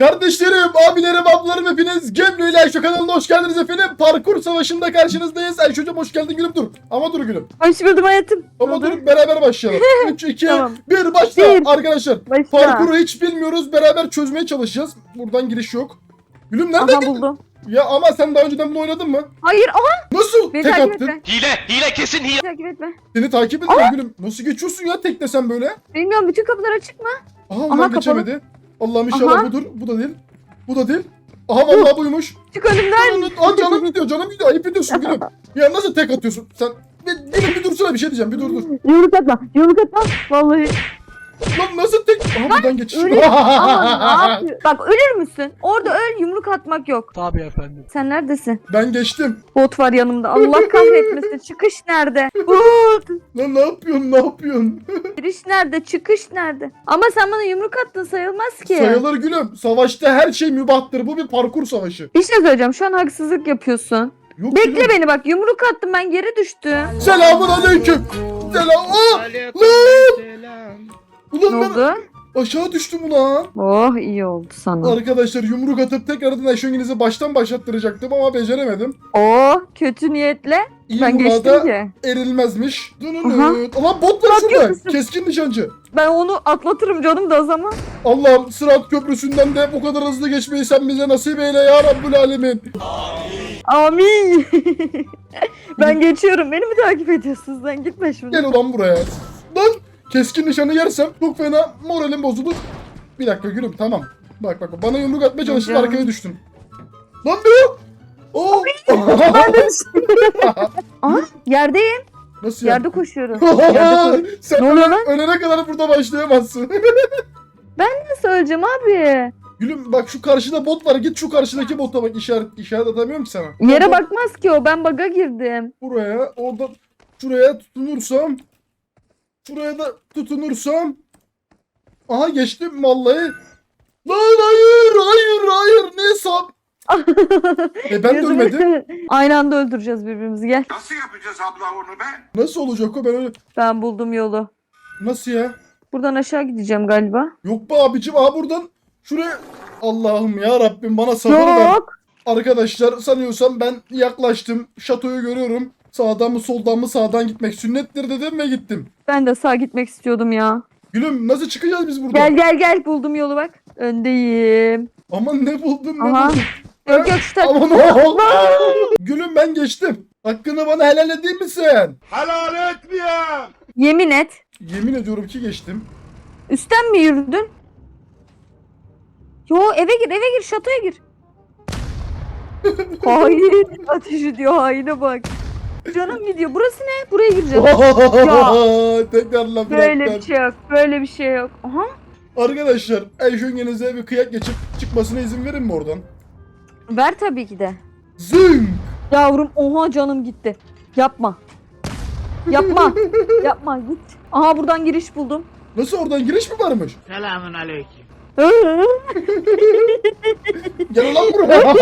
Kardeşlerim, abilerim, ablalarım hepiniz Gemli ile Ayşe kanalına hoş geldiniz efendim. Parkur savaşında karşınızdayız. Ayşe hocam hoş geldin gülüm dur. Ama dur gülüm. Hoş buldum hayatım. Ama dur beraber başlayalım. 3, 2, Tamam. 1 başla Bir. arkadaşlar. Başla. Parkuru hiç bilmiyoruz. Beraber çözmeye çalışacağız. Buradan giriş yok. Gülüm nereden Aha buldum. Ya ama sen daha önceden bunu oynadın mı? Hayır aha Nasıl beni tek takip attın? etme. Hile, hile kesin hile. Takip etme. Seni takip ediyorum gülüm. Nasıl geçiyorsun ya tek sen böyle? Bilmiyorum bütün kapılar açık mı? Aha, Aha, ulan kapalı. geçemedi. Allah'ım inşallah Aha. budur. Bu da değil. Bu da değil. Aha vallahi buymuş. Çık önümden. Aa canım gidiyor canım gidiyor ayıp ediyorsun gülüm. Ya nasıl tek atıyorsun sen? Bir, bir, bir dursana bir şey diyeceğim bir dur dur. Yumruk atma. Yumruk atma. Vallahi. Lan nasıl tek? Aha buradan ne yapıyor? Bak ölür müsün? Orada öl yumruk atmak yok. Tabii efendim. Sen neredesin? ben geçtim. Bot var yanımda. Allah kahretmesin. Çıkış nerede? Bot. Lan ne yapıyorsun ne yapıyorsun? Giriş nerede? Çıkış nerede? Ama sen bana yumruk attın sayılmaz ki. Sayılır gülüm. Savaşta her şey mübahtır. Bu bir parkur savaşı. Bir şey söyleyeceğim. Şu an haksızlık yapıyorsun. Yok Bekle gülüm. beni bak. Yumruk attım ben geri düştüm. Selamun aleyküm. Selam. Aa! Ne Ulan ben oldu? aşağı düştüm ulan. Oh iyi oldu sana. Arkadaşlar yumruk atıp tekrardan eşenginizi baştan başlattıracaktım ama beceremedim. Oh kötü niyetle. İyi Ben geçtim murada ki. erilmezmiş. Aha. Dününüt. Ulan bot var Bırakıyor şurada. Keskin nişancı. Ben onu atlatırım canım da o zaman. Allah'ım Sırat Köprüsü'nden de bu kadar hızlı geçmeyi sen bize nasip eyle ya Rabbül Alemin. Amin. ben geçiyorum. Beni mi takip ediyorsunuz? Sen gitme şimdi. Gel ulan buraya. Keskin nişanı yersem çok fena moralim bozulur. Bir dakika gülüm tamam. Bak bak bana yumruk atmaya çalıştın Canım. arkaya düştün. Lan o? Oo. Aha yerdeyim. Nasıl ya? Yerde koşuyorum. Yerde koş- Sen Ne oluyor öle- lan? ölene kadar burada başlayamazsın. Nasıl öleceğim abi? Gülüm bak şu karşıda bot var. Git şu karşıdaki bota bak. işaret işaret atamıyorum ki sana. Yere Oradan bakmaz ki o. Ben baga girdim. Buraya, orada şuraya tutunursam şuraya da tutunursam Aha geçtim vallahi. Lan hayır, hayır, hayır. Ne sap? e ben de ölmedim. Aynı anda öldüreceğiz birbirimizi. Gel. Nasıl yapacağız abla onu be? Nasıl olacak o ben öyle. Ben buldum yolu. Nasıl ya? Buradan aşağı gideceğim galiba. Yok be abicim aha buradan şuraya. Allah'ım ya Rabbim bana sabır ver. Yok. Arkadaşlar sanıyorsam ben yaklaştım. Şatoyu görüyorum. Sağdan mı soldan mı sağdan gitmek sünnettir dedim ve gittim. Ben de sağ gitmek istiyordum ya. Gülüm nasıl çıkacağız biz buradan? Gel gel gel buldum yolu bak. Öndeyim. Aman ne buldun ne Aha. buldun? Yok yok şu. Aman o. Gülüm ben geçtim. Hakkını bana helal edeyim mi sen? Helal etmiyorum. Yemin et. Yemin ediyorum ki geçtim. Üstten mi yürüdün? Yo eve gir eve gir şatoya gir. Hayır ateş ediyor haine bak. Canım gidiyor. Burası ne? Buraya gireceğim. Tekrarla Böyle bir şey yok. Böyle bir şey yok. Aha. Arkadaşlar Ayşöngenize bir kıyak geçip çıkmasına izin verin mi oradan? Ver tabii ki de. Zing! Yavrum oha canım gitti. Yapma. Yapma. Yapma git. Aha buradan giriş buldum. Nasıl oradan giriş mi varmış? Selamun aleyküm. Gel lan buraya.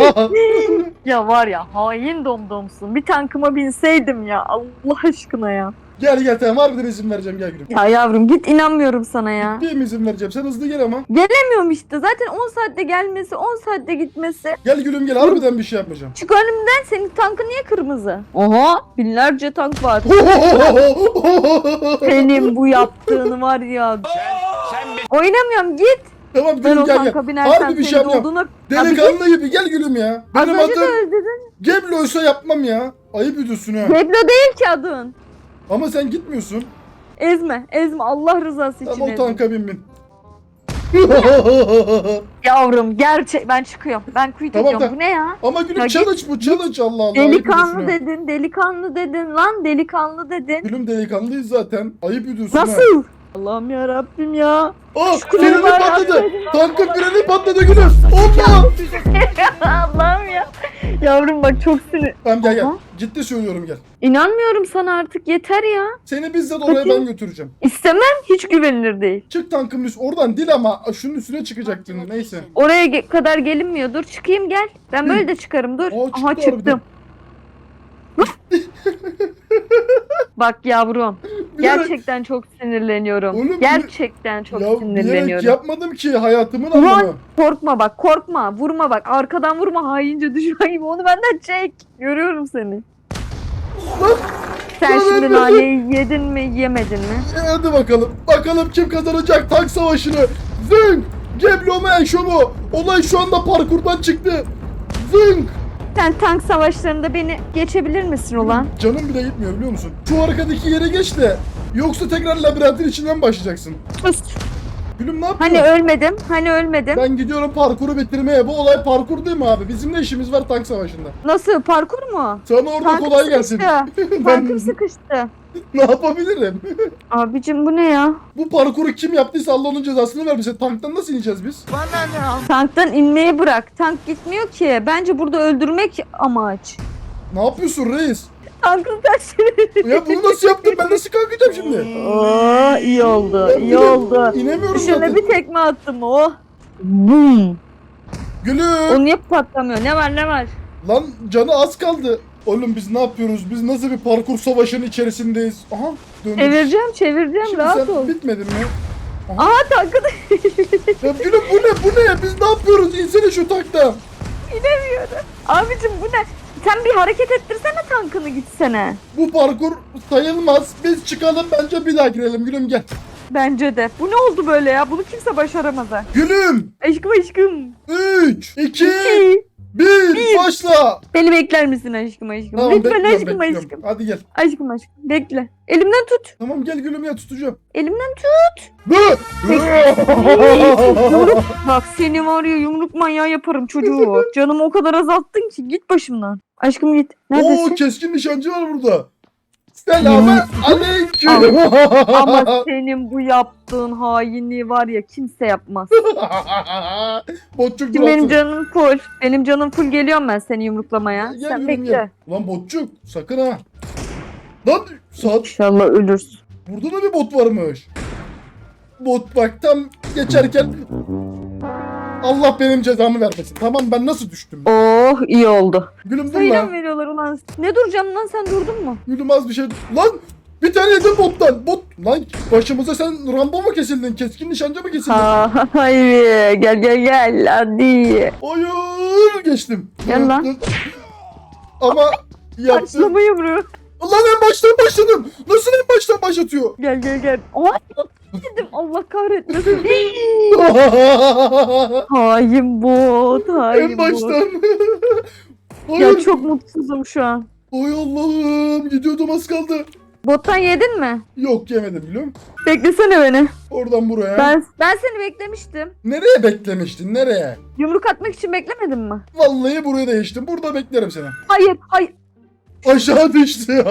ya var ya hain domdomsun. Bir tankıma binseydim ya. Allah aşkına ya. gel gel tamam harbiden izin vereceğim gel gülüm. Ya yavrum git inanmıyorum sana ya. Bir mi izin vereceğim sen hızlı gel ama. Gelemiyorum işte. Zaten 10 saatte gelmesi, 10 saatte gitmesi. Gel gülüm gel harbiden bir şey yapmayacağım. Çık önümden. Senin tankın niye kırmızı? Oha binlerce tank var. Senin bu yaptığını var ya. Sen be Oynamıyorum git. Tamam Ben gülüm o gel gel. tanka binersem Harbi bir şey senin Delikanlı gibi gel gülüm ya. Az Benim önce de adım öldürdün. Geblo'ysa yapmam ya. Ayıp ediyorsun ha. Geblo değil ki adın. Ama sen gitmiyorsun. Ezme, ezme. Allah rızası için Tamam o ezme. tanka bin bin. Yavrum gerçek ben çıkıyorum. Ben quit Tamam, ediyorum. tamam. Bu ne ya? Ama gülüm Ya git, challenge bu challenge Allah Allah. ayıp Delikanlı ha. dedin, delikanlı dedin lan, delikanlı dedin. Gülüm delikanlıyız zaten. Ayıp ediyorsun ha. Nasıl? Allah'ım ya Rabbim ya. Kulübü freni var, patladı. Tankın freni patladı gülüm. Hoppa. Allah'ım ya. Yavrum bak çok sinir. Tamam gel gel. Aha. Ciddi söylüyorum gel. İnanmıyorum sana artık yeter ya. Seni bizzat oraya Bakayım. ben götüreceğim. İstemem hiç güvenilir değil. Çık tankın üst. Oradan değil ama şunun üstüne çıkacaktın. Neyse. Oraya ge- kadar gelinmiyor. Dur çıkayım gel. Ben böyle de çıkarım dur. Aa, çıktı Aha çıktım. Bak yavrum. Bilerek- Gerçekten çok sinirleniyorum. Oğlum, Gerçekten çok ya bilerek sinirleniyorum. yapmadım ki hayatımın Ulan anlamı. korkma bak korkma vurma bak arkadan vurma haince düşman gibi onu benden çek. Görüyorum seni. Sen Lan şimdi ben- naneyi yedin mi yemedin mi? E hadi bakalım. Bakalım kim kazanacak tank savaşını. Zınk. Geblo mu Enşo mu? Olay şu anda parkurdan çıktı. Zınk. Sen tank savaşlarında beni geçebilir misin ulan? Canım bile gitmiyor biliyor musun? Şu arkadaki yere geç de. Yoksa tekrar labirentin içinden başlayacaksın. Sus. Gülüm ne yapıyorsun? Hani ölmedim? Hani ölmedim? Ben gidiyorum parkuru bitirmeye. Bu olay parkur değil mi abi? Bizim ne işimiz var tank savaşında? Nasıl parkur mu? Sana orada Tankım kolay gelsin. sıkıştı. ben Tankım sıkıştı. ne yapabilirim? Abicim bu ne ya? Bu parkuru kim yaptıysa Allah onun cezasını vermesin. Tanktan nasıl ineceğiz biz? Tanktan inmeyi bırak. Tank gitmiyor ki. Bence burada öldürmek amaç. Ne yapıyorsun reis? Tankın tersini. Ya bunu nasıl yaptın? Ben nasıl kalkacağım şimdi? Oo iyi oldu. Ben iyi bile oldu. İnemiyorum Şöyle zaten. bir tekme attım oh. Boom. Gülüm. O niye patlamıyor? Ne var ne var? Lan canı az kaldı. Oğlum biz ne yapıyoruz? Biz nasıl bir parkur savaşının içerisindeyiz? Aha döndük. Çevireceğim çevireceğim Şimdi rahat sen ol. bitmedin mi? Aa tankı da Ya gülüm bu ne? Bu ne? Biz ne yapıyoruz? İnsene şu tankta. inemiyorum. Abicim bu ne? Sen bir hareket ettirsene tankını gitsene. Bu parkur sayılmaz. Biz çıkalım bence bir daha girelim. Gülüm gel. Bence de. Bu ne oldu böyle ya? Bunu kimse başaramaz ha. Gülüm. Aşkım aşkım. 3, 2, İki. 1 başla. Beni bekler misin aşkım aşkım? Tamam Lütfen bekliyorum aşkım bekliyorum. aşkım. Hadi gel. Aşkım aşkım. Bekle. Elimden tut. Tamam gel gülüm ya tutacağım. Elimden tut. Hı! Yumruk. Bak seni var ya yumruk manyağı yaparım çocuğu. Canımı o kadar azalttın ki git başımdan. Aşkım git. Oo Neredesin? keskin nişancı var burada. Selamun aleyküm. Ama senin bu yaptığın hainliği var ya kimse yapmaz. Botçuk Şimdi benim canım full. Benim canım full geliyorum ben seni yumruklamaya. Gel Sen bekle. gel. Lan botçuk sakın ha. Lan saat İnşallah ölürsün. burada da bir bot varmış. Bot bak tam geçerken Allah benim cezamı vermesin. Tamam ben nasıl düştüm? Oh iyi oldu. Gülüm dur Sayıyla lan. mı veriyorlar ulan? Ne duracağım lan sen durdun mu? Gülüm az bir şey. Lan bir tane yedim bottan. Bot lan başımıza sen Rambo mu kesildin? Keskin nişancı mı kesildin? Ha, hayır gel gel gel hadi. Hayır geçtim. Gel lan. Ama yaptım. Başlama yumruğu. Lan en baştan başladım. Nasıl en baştan başlatıyor? Gel gel gel. Ay dedim Allah kahretmesin. hain bot hain en baştan. Ya çok mutsuzum şu an. Ay Allah'ım gidiyordum az kaldı. Bottan yedin mi? Yok yemedim biliyor musun? Beklesene beni. Oradan buraya. Ben ben seni beklemiştim. Nereye beklemiştin? Nereye? Yumruk atmak için beklemedin mi? Vallahi buraya değiştim. Burada beklerim seni. Hayır, hayır. Aşağı düştü.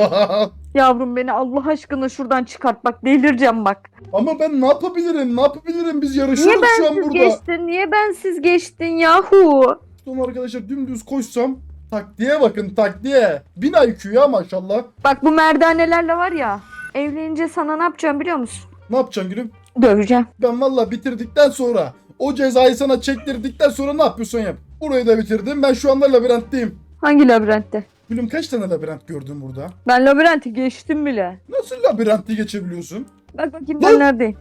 Yavrum beni Allah aşkına şuradan çıkart bak delireceğim bak. Ama ben ne yapabilirim? Ne yapabilirim? Biz Niye yarışıyoruz şu an bensiz burada. geçtin? Niye bensiz geçtin yahu? Son arkadaşlar dümdüz koşsam taktiğe bakın taktiğe. 1000 IQ ya maşallah. Bak bu merdanelerle var ya. Evlenince sana ne yapacağım biliyor musun? Ne yapacaksın gülüm? Döveceğim. Ben valla bitirdikten sonra o cezayı sana çektirdikten sonra ne yapıyorsun yap. Burayı da bitirdim. Ben şu anda labirentteyim. Hangi labirentte? Gülüm kaç tane labirent gördün burada? Ben labirenti geçtim bile. Nasıl labirenti geçebiliyorsun? Bak bakayım Lan! ben neredeyim.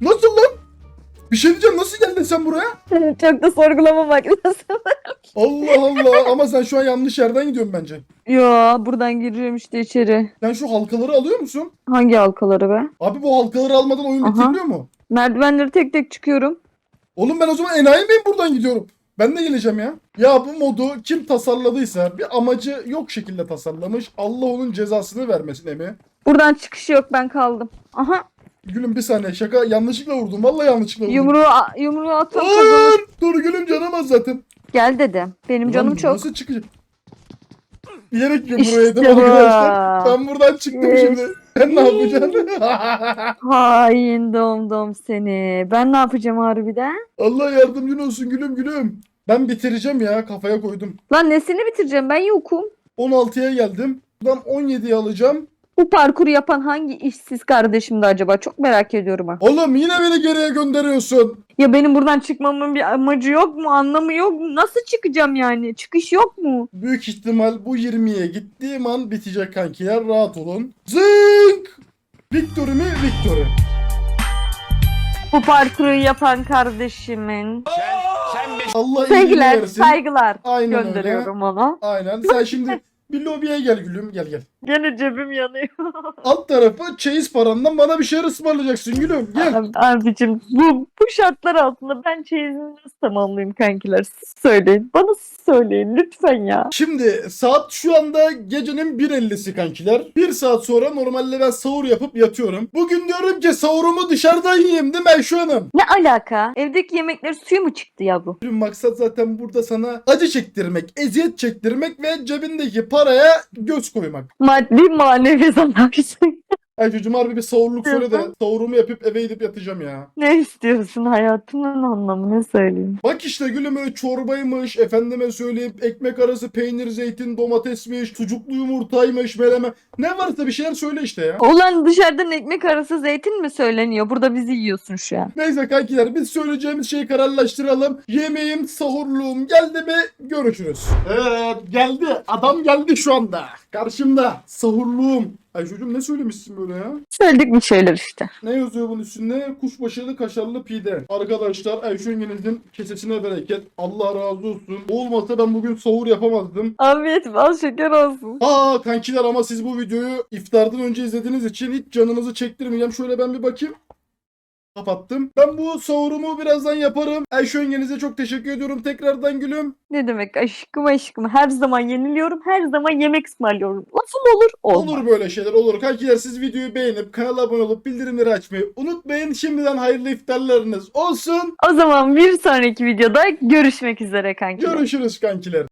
Nasıl lan? Bir şey diyeceğim nasıl geldin sen buraya? Çok da sorgulama bak nasıl? Allah Allah ama sen şu an yanlış yerden gidiyorsun bence. Yo buradan gireceğim işte içeri. Sen şu halkaları alıyor musun? Hangi halkaları be? Abi bu halkaları almadan oyun Aha. bitiriliyor mu? Merdivenleri tek tek çıkıyorum. Oğlum ben o zaman enayi miyim buradan gidiyorum? Ben de geleceğim ya. Ya bu modu kim tasarladıysa bir amacı yok şekilde tasarlamış. Allah onun cezasını vermesin Emi. Buradan çıkış yok ben kaldım. Aha Gülüm bir saniye şaka yanlışlıkla vurdum. Vallahi yanlışlıkla vurdum. yumruğu yumruğu atan kazanır. Hayır. Dur gülüm canım az zaten. Gel dedim. Benim canım Ulan çok. Nasıl çıkacak? Bilerek yumruğu İşte yedim bu. arkadaşlar. Ben buradan çıktım Yes. şimdi. Sen ne yapacaksın? Hain dom dom seni. Ben ne yapacağım harbiden? Allah yardımcın olsun gülüm gülüm. Ben bitireceğim ya kafaya koydum. Lan nesini bitireceğim ben yokum. 16'ya geldim. Buradan 17'yi alacağım. Bu parkuru yapan hangi işsiz kardeşimdi acaba? Çok merak ediyorum ha. Oğlum yine beni geriye gönderiyorsun. Ya benim buradan çıkmamın bir amacı yok mu? Anlamı yok mu? Nasıl çıkacağım yani? Çıkış yok mu? Büyük ihtimal bu 20'ye gittiğim an bitecek kankiler rahat olun. Zınk! Victory mi? Victory. Bu parkuru yapan kardeşimin. Be Allah iyiliğini Sevgiler, versin. saygılar Aynen gönderiyorum ona. Aynen. Sen şimdi bir lobiye gel gülüm. Gel gel. Gene cebim yanıyor. Alt tarafı çeyiz parandan bana bir şeyler ısmarlayacaksın gülüm. Gel. Abi- Abicim bu, bu şartlar altında ben çeyizimi nasıl tamamlayayım kankiler? Siz söyleyin. Bana siz söyleyin lütfen ya. Şimdi saat şu anda gecenin 1.50'si kankiler. Bir saat sonra normalde ben sahur yapıp yatıyorum. Bugün diyorum ki sahurumu dışarıdan yiyeyim değil mi Ayşe Hanım? Ne alaka? Evdeki yemekler suyu mu çıktı ya bu? Tüm maksat zaten burada sana acı çektirmek, eziyet çektirmek ve cebindeki paraya göz koymak. Maddi manevi zanarsın. Ayşe'cim harbi bir sahurluk söyle de sahurumu yapıp eve gidip yatacağım ya. ne istiyorsun hayatımın anlamı ne söyleyeyim? Bak işte gülüm öyle çorbaymış, efendime söyleyeyim ekmek arası peynir, zeytin, domatesmiş, sucuklu yumurtaymış, meleme. Ne varsa bir şeyler söyle işte ya. Ulan dışarıdan ekmek arası zeytin mi söyleniyor? Burada bizi yiyorsun şu an. Neyse kankiler biz söyleyeceğimiz şeyi kararlaştıralım. Yemeğim, sahurluğum geldi mi görüşürüz. Evet geldi. Adam geldi şu anda. Karşımda. Sahurluğum. Ay çocuğum ne söylemişsin böyle ya? Söyledik bir şeyler işte. Ne yazıyor bunun üstünde? Kuşbaşılı kaşarlı pide. Arkadaşlar Ayşe yengenizin kesesine bereket. Allah razı olsun. Olmasa ben bugün sahur yapamazdım. Afiyet bal şeker olsun. Aa kankiler ama siz bu videoyu iftardan önce izlediğiniz için hiç canınızı çektirmeyeceğim. Şöyle ben bir bakayım. Kapattım. Ben bu sahurumu birazdan yaparım. Ayşe yengenize çok teşekkür ediyorum tekrardan gülüm. Ne demek aşkım aşkım. Her zaman yeniliyorum. Her zaman yemek ısmarlıyorum. Lafım olur olmaz. Olur böyle şeyler olur. Kankiler siz videoyu beğenip kanala abone olup bildirimleri açmayı unutmayın. Şimdiden hayırlı iftarlarınız olsun. O zaman bir sonraki videoda görüşmek üzere kankiler. Görüşürüz kankiler.